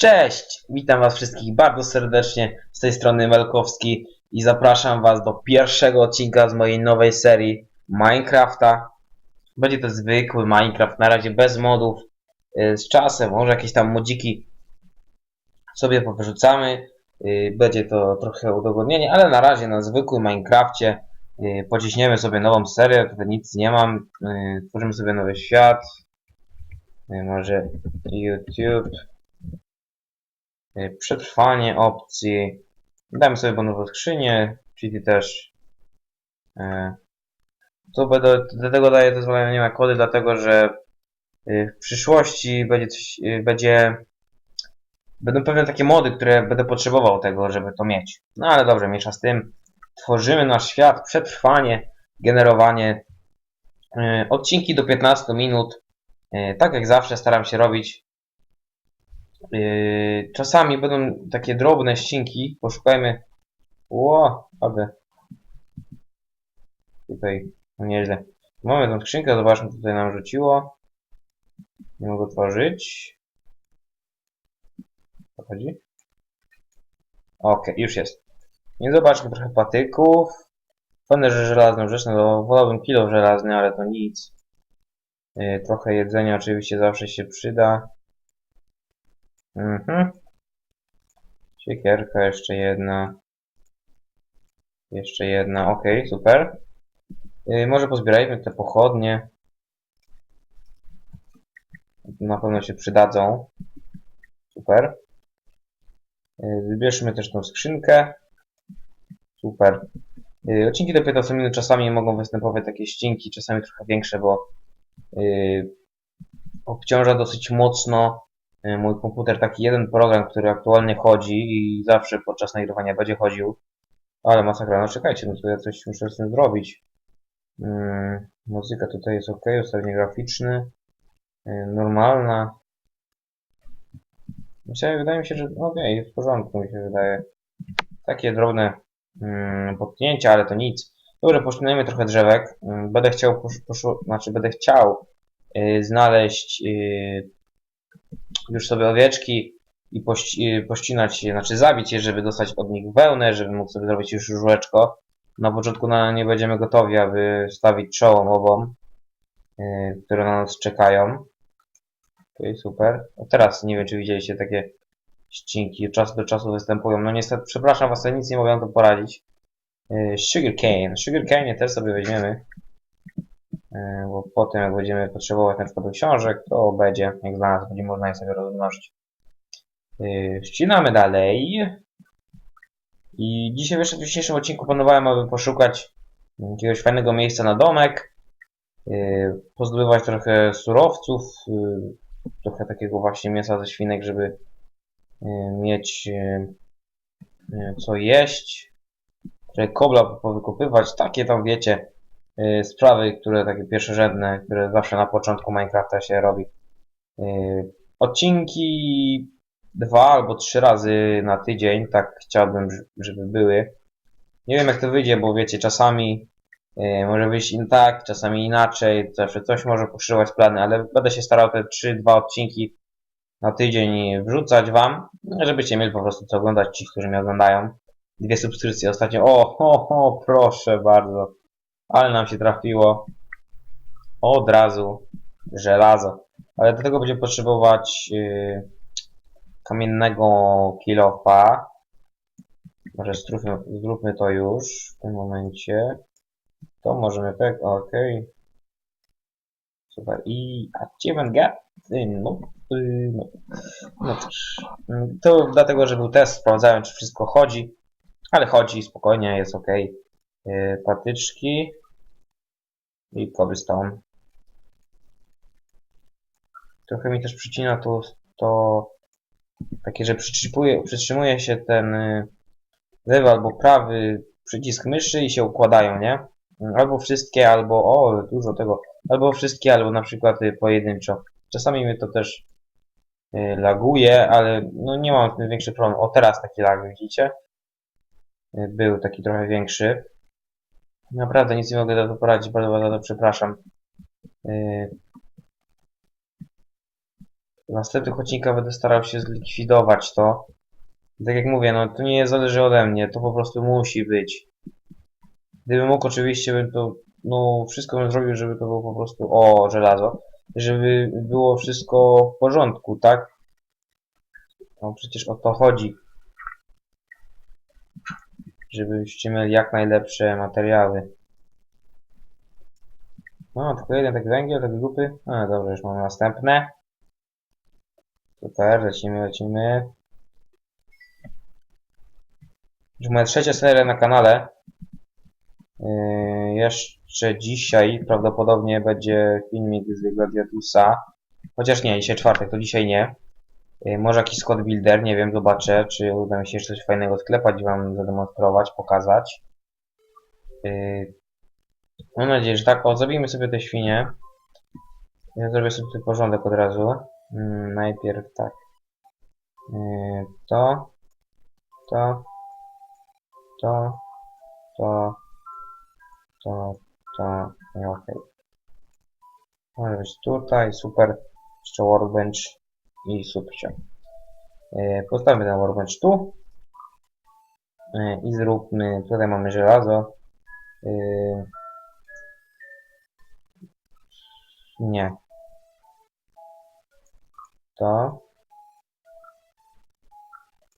Cześć! Witam Was wszystkich bardzo serdecznie z tej strony Melkowski i zapraszam Was do pierwszego odcinka z mojej nowej serii Minecrafta. Będzie to zwykły Minecraft, na razie bez modów. Yy, Z czasem może jakieś tam modziki sobie powyrzucamy. Yy, Będzie to trochę udogodnienie, ale na razie na zwykłym Minecrafcie yy, pociśniemy sobie nową serię. Tutaj nic nie mam. Tworzymy sobie nowy świat. Może YouTube. Y, przetrwanie opcji. Damy sobie bonową skrzynię, czyli też. e, To będę, do tego daję zezwolenie na kody, dlatego że y, w przyszłości będzie coś, y, będzie. Będą pewne takie mody, które będę potrzebował tego, żeby to mieć. No ale dobrze, mniejsza z tym. Tworzymy nasz świat, przetrwanie, generowanie. y, Odcinki do 15 minut. Y, Tak jak zawsze staram się robić. Yy, czasami będą takie drobne ścinki. Poszukajmy. Ło, aby. Tutaj, no nieźle. Mamy tą skrzynkę, zobaczmy, co tutaj nam rzuciło. Nie mogę otworzyć. Co chodzi? Okej, już jest. Nie zobaczmy trochę patyków. Fajne, że żelazną rzecz, no wolałbym kilo żelazny, ale to nic. Yy, trochę jedzenia oczywiście zawsze się przyda. Mhm. Siekierka jeszcze jedna. Jeszcze jedna, ok, super. Yy, może pozbierajmy te pochodnie. Na pewno się przydadzą. Super. Yy, wybierzmy też tą skrzynkę. Super. Yy, odcinki do 15 minut czasami mogą występować takie ścinki, czasami trochę większe, bo yy, obciąża dosyć mocno mój komputer taki jeden program, który aktualnie chodzi i zawsze podczas nagrywania będzie chodził. Ale masakra, no czekajcie, no to ja coś muszę z tym zrobić. Yy, muzyka tutaj jest ok, ustawienie graficzne. Yy, normalna. Myślałem, wydaje mi się, że ok, w porządku mi się wydaje. Takie drobne yy, potknięcia, ale to nic. Dobrze, poszczynujemy trochę drzewek. Yy, będę chciał, posz, poszu- znaczy będę chciał yy, znaleźć yy, już sobie owieczki i pości, pościnać znaczy zabić je, żeby dostać od nich wełnę, żeby mógł sobie zrobić już żółeczko. Na początku na nie będziemy gotowi, aby stawić czoło mobom, yy, które na nas czekają. Okej, super. A teraz nie wiem, czy widzieliście takie ścinki, od czasu do czasu występują. No niestety, przepraszam was, ja nic nie mogę na to poradzić. Yy, sugarcane. Sugarcane też sobie weźmiemy. Yy, bo potem jak będziemy potrzebować na przykład książek, to będzie, jak znalazł, będzie można je sobie rozmnożyć. Yy, ścinamy dalej. I dzisiaj jeszcze w dzisiejszym odcinku planowałem, aby poszukać jakiegoś fajnego miejsca na domek, yy, pozdobywać trochę surowców, trochę takiego właśnie mięsa ze świnek, żeby mieć co jeść, trochę kobla powykopywać, takie tam wiecie, sprawy, które takie pierwszorzędne, które zawsze na początku Minecrafta się robi. Y, odcinki dwa albo trzy razy na tydzień, tak chciałbym, żeby były. Nie wiem jak to wyjdzie, bo wiecie, czasami y, może wyjść tak, czasami inaczej, zawsze coś może pokrzyżować plany, ale będę się starał te 3-2 odcinki na tydzień wrzucać wam, żebyście mieli po prostu co oglądać ci, którzy mnie oglądają. Dwie subskrypcje ostatnio. O, o, o, proszę bardzo. Ale nam się trafiło od razu żelazo. Ale do tego będziemy potrzebować yy, kamiennego kilofa. Może zróbmy, zróbmy to już w tym momencie. To możemy tak, ok. Super. I achievement gap? No, no. no cóż. To dlatego, że był test, sprawdzałem czy wszystko chodzi. Ale chodzi, spokojnie, jest ok. Yy, patyczki i cobblestone. Trochę mi też przycina to, to takie, że przytrzymuje, się ten y, lewy albo prawy przycisk myszy i się układają, nie? Albo wszystkie, albo o, dużo tego, albo wszystkie, albo na przykład y, pojedynczo. Czasami mnie to też y, laguje, ale no nie mam tym większy problem. O, teraz taki lag, widzicie? Był taki trochę większy. Naprawdę nic nie mogę za to poradzić, bardzo bardzo przepraszam. Yy, W następnych odcinkach będę starał się zlikwidować to. Tak jak mówię, no to nie zależy ode mnie, to po prostu musi być. Gdybym mógł, oczywiście bym to, no wszystko bym zrobił, żeby to było po prostu, o, żelazo, żeby było wszystko w porządku, tak? No przecież o to chodzi. Żebyście mieli jak najlepsze materiały. No, tylko jeden taki węgiel, takie grupy. No dobrze, już mamy następne. Super, lecimy, lecimy. Już moja trzecia seria na kanale. Yy, jeszcze dzisiaj prawdopodobnie będzie filmik z Gladiatusa. Chociaż nie, dzisiaj czwartek, to dzisiaj nie. Yy, może jakiś Scott Builder, nie wiem, zobaczę, czy uda mi się jeszcze coś fajnego sklepać wam zademonstrować, pokazać. Yy, mam nadzieję, że tak. O, zabijmy sobie te świnie. Ja zrobię sobie tutaj porządek od razu. Mm, najpierw tak. Yy, to, to, to, to, to, to i okej. Może być tutaj, super. Jeszcze workbench i subcie. Postawmy ten workbench tu. Yy, I zróbmy, tutaj mamy żelazo. Yy, nie. To.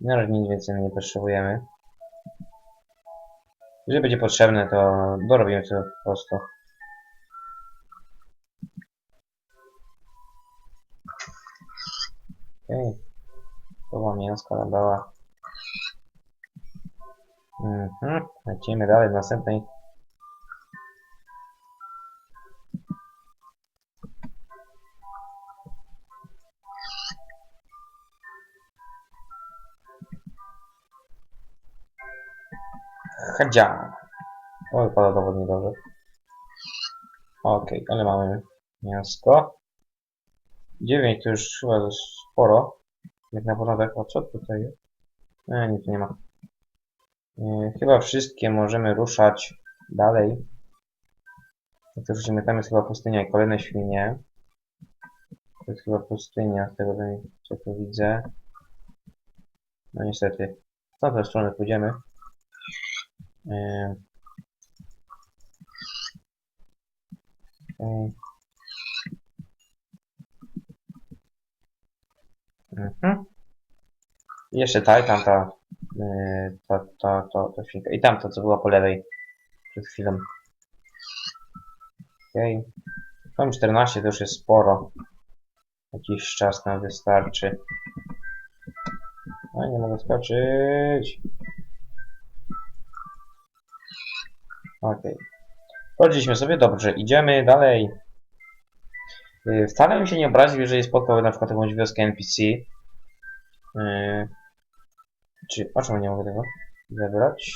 Na razie nic więcej nie potrzebujemy. Jeżeli będzie potrzebne, to dorobimy to po prostu. Okej. Okay. To wam mięsko nadała. Mhm. Lecimy dalej w następnej. Hadzia. O, wypada dowód niedobrze. Okej, ale mamy miasto. 9 to już chyba sporo. Jak na porządek. O, co tutaj jest? Nie, nic nie ma. E, chyba wszystkie możemy ruszać dalej. Jak to rzucimy, tam jest chyba pustynia i kolejne świnie. To jest chyba pustynia, z tego co tu widzę. No niestety. Z tamtej strony pójdziemy. Yy. Okay. Mhm. Jeszcze ta i tamta, yy, ta, to, to świnka. I tamta, co była po lewej przed chwilą. Okej. Okay. Mam 14, to już jest sporo. Jakiś czas nam wystarczy. No nie mogę skoczyć. Okej. Poradziliśmy sobie, dobrze, idziemy dalej. Yy, Wcale bym się nie obraził, jeżeli spotkał na przykład jakąś wioskę NPC. Yy, czy, a czemu nie mogę tego zebrać?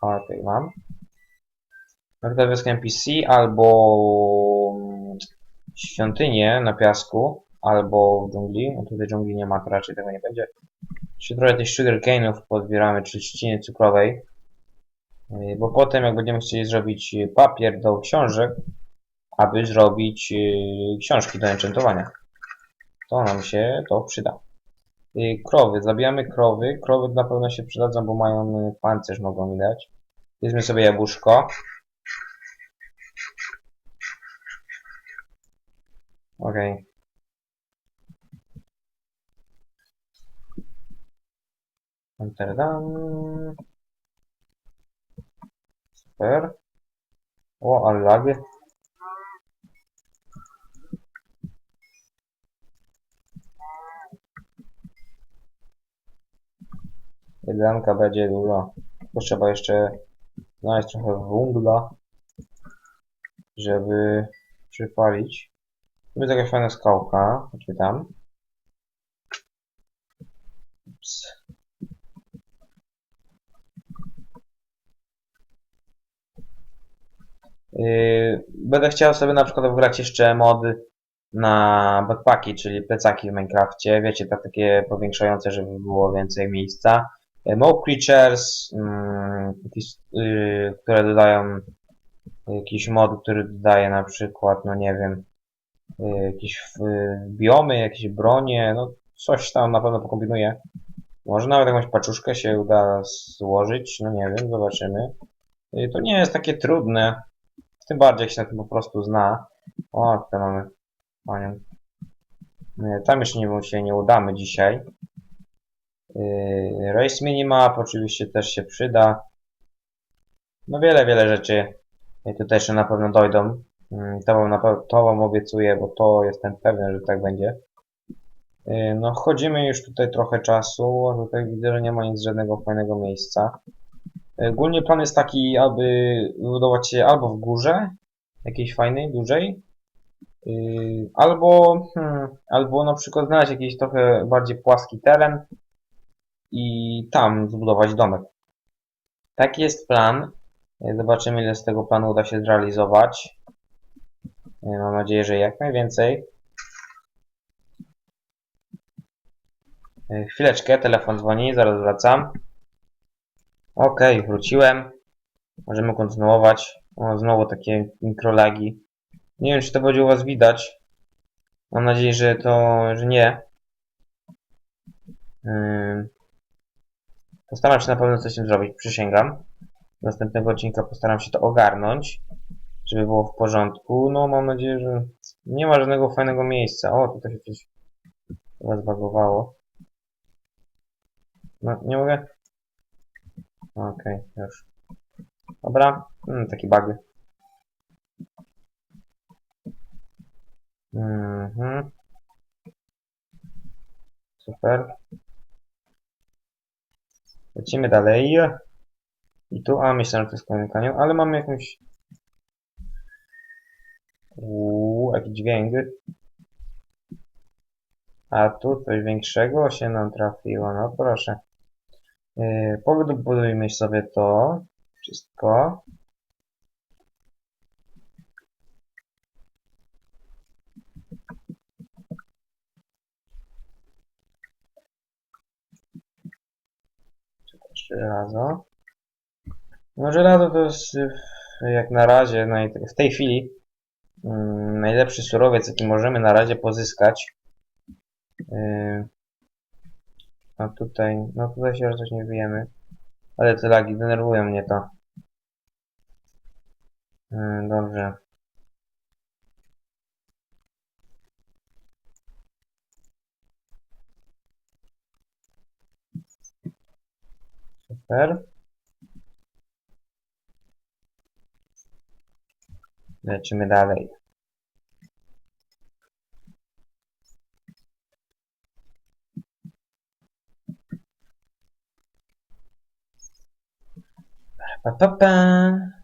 Okej, mam. Na przykład wioskę NPC albo świątynię na piasku, albo w dżungli. No tutaj dżungli nie ma, to raczej tego nie będzie. Jeszcze trochę tych sugarcane'ów podbieramy, czyli trzciny cukrowej. Yy, Bo potem, jak będziemy chcieli zrobić papier do książek, aby zrobić yy, książki do enchantowania, to nam się to przyda. Yy, Krowy, zabijamy krowy. Krowy na pewno się przydadzą, bo mają yy, pancerz, mogą mi dać. Weźmy sobie jabłuszko. Okej. Amsterdam. Super. O, ale. Jedanka będzie dużo. Potrzeba jeszcze znaleźć trochę węgla, żeby przypalić. Tu jest jakaś fajna skałka. Chodźmy tam. Ups. Yy, Będę chciał sobie na przykład wgrać jeszcze mody na backpacki, czyli plecaki w Minecrafcie. Wiecie, tak takie powiększające, żeby było więcej miejsca. Yy, Mob Creatures, mm, yy, które dodają jakiś mod, który dodaje na przykład, no nie wiem, y, jakieś y, biomy, jakieś bronie, no coś tam na pewno pokombinuję. Może nawet jakąś paczuszkę się uda złożyć, no nie wiem, zobaczymy. Y, To nie jest takie trudne, tym bardziej jak się na tym po prostu zna. O, tutaj mamy panią. Y, Tam jeszcze nie, się nie udamy dzisiaj. Yy, Race Minimap oczywiście też się przyda. No wiele, wiele rzeczy tutaj jeszcze na pewno dojdą. Yy, To wam, na pe- to wam obiecuję, bo to jestem pewien, że tak będzie. Yy, No chodzimy już tutaj trochę czasu, a tutaj widzę, że nie ma nic żadnego fajnego miejsca. Yy, Ogólnie plan jest taki, aby budować się albo w górze, jakiejś fajnej, dużej, albo, hmm, albo na przykład znaleźć jakiś trochę bardziej płaski teren, i tam zbudować domek. Taki jest plan. Zobaczymy, ile z tego planu uda się zrealizować. Mam nadzieję, że jak najwięcej. Chwileczkę, telefon dzwoni, zaraz wracam. Ok, wróciłem. Możemy kontynuować. O, znowu takie mikrolagi. Nie wiem, czy to będzie u Was widać. Mam nadzieję, że to, że nie. Postaram się na pewno coś z tym zrobić, przysięgam. Następnego odcinka postaram się to ogarnąć, żeby było w porządku. No, mam nadzieję, że nie ma żadnego fajnego miejsca. O, tutaj się coś chyba zbagowało. No, nie mogę? Okej, już. Dobra, hmm, taki bug. Mhm. Super. Lecimy dalej. I tu, a myślałem, że to jest kolejny ale mamy jakąś... Uuu, jaki dźwięk. A tu coś większego się nam trafiło, no proszę. Yy, sobie to wszystko. Żelazo. No żelazo to jest y, jak na razie, w tej chwili mm, najlepszy surowiec jaki możemy na razie pozyskać. A tutaj, no tutaj się coś nie bijemy. Ale te lagi denerwują mnie to. Yy, dobrze. Super. Lecimy dalej. Pa, pa, pa.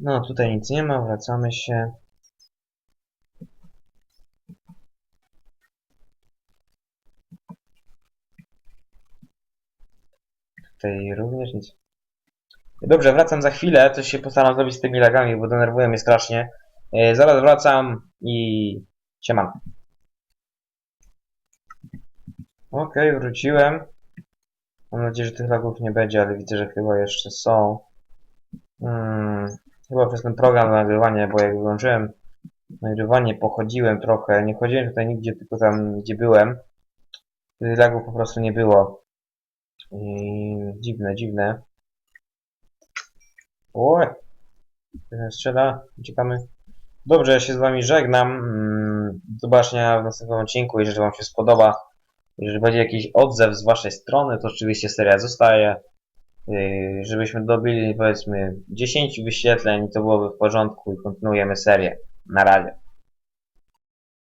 No, tutaj nic nie ma, wracamy się. Tutaj również nic. Dobrze, wracam za chwilę. Coś się postaram zrobić z tymi lagami, bo denerwują mnie strasznie. E, zaraz wracam i sieman. Okej, wróciłem. Mam nadzieję, że tych lagów nie będzie, ale widzę, że chyba jeszcze są. Hmm, chyba przez ten program nagrywania, bo jak wyłączyłem nagrywanie, pochodziłem trochę. Nie chodziłem tutaj nigdzie, tylko tam, gdzie byłem. Tych lagów po prostu nie było. I dziwne, dziwne. Oj! Strzela, uciekamy. Dobrze, ja się z wami żegnam. Mm, Do zobaczenia w następnym odcinku, jeżeli wam się spodoba. Jeżeli będzie jakiś odzew z waszej strony, to oczywiście seria zostaje. Yy, Żebyśmy dobili powiedzmy 10 wyświetleń, to byłoby w porządku i kontynuujemy serię. Na razie.